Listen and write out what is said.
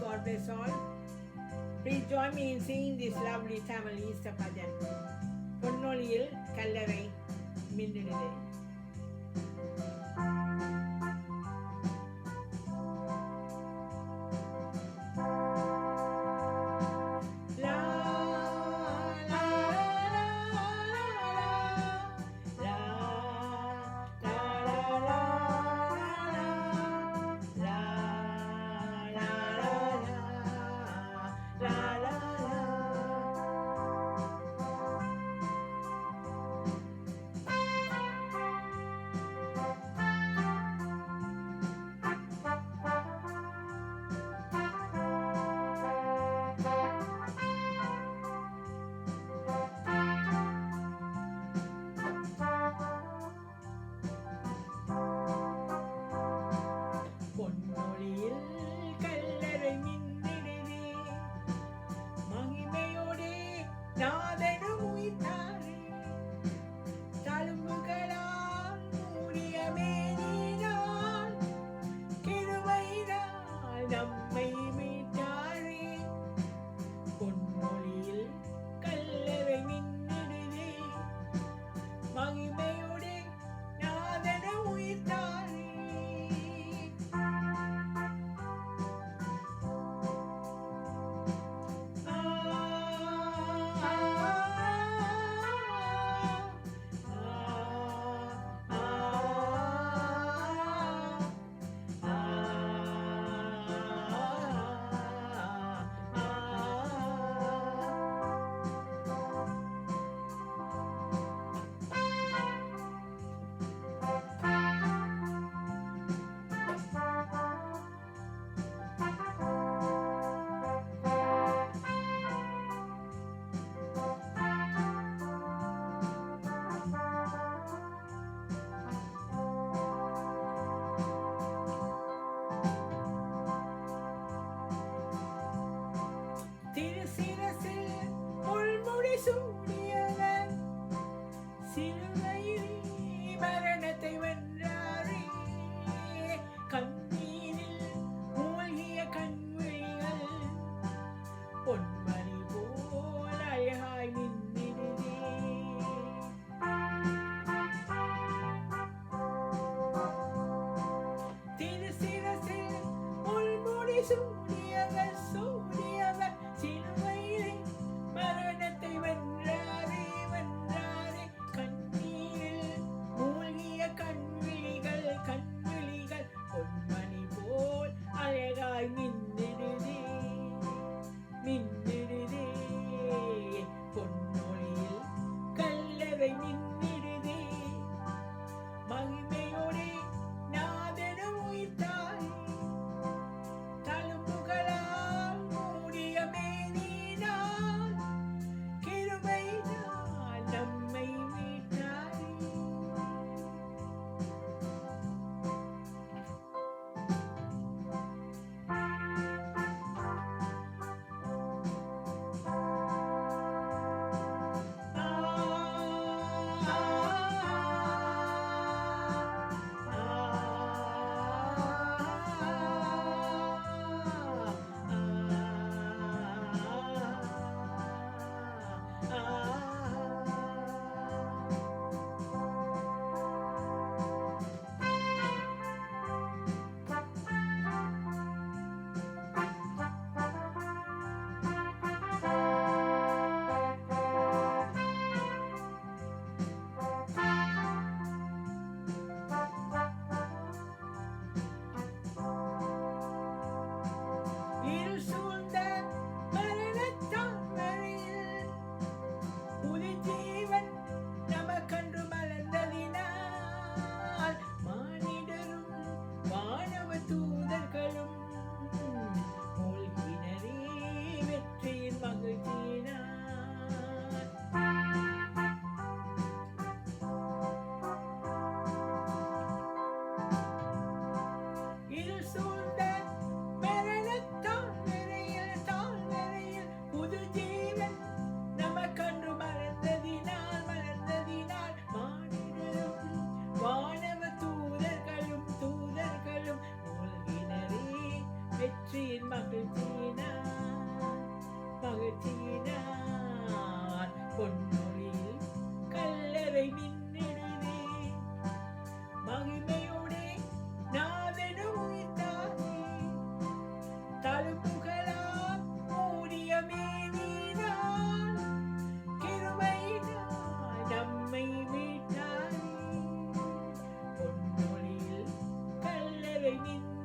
God bless all. Please join me in seeing this lovely family Easter pageant. பொன்னொழியில் கல்லறை மின்னிடுதே Now they சிரசில் முள்முடி சூடியவர் சிலுவையில் மரணத்தை வென்றாரே. கண்ணீரில் மூழ்கிய கண்விழிகள். பொன்மணி போல் அழகாய் நின்றிடுதே. திரு சிரசில் முள்முடி சூடி এই দিন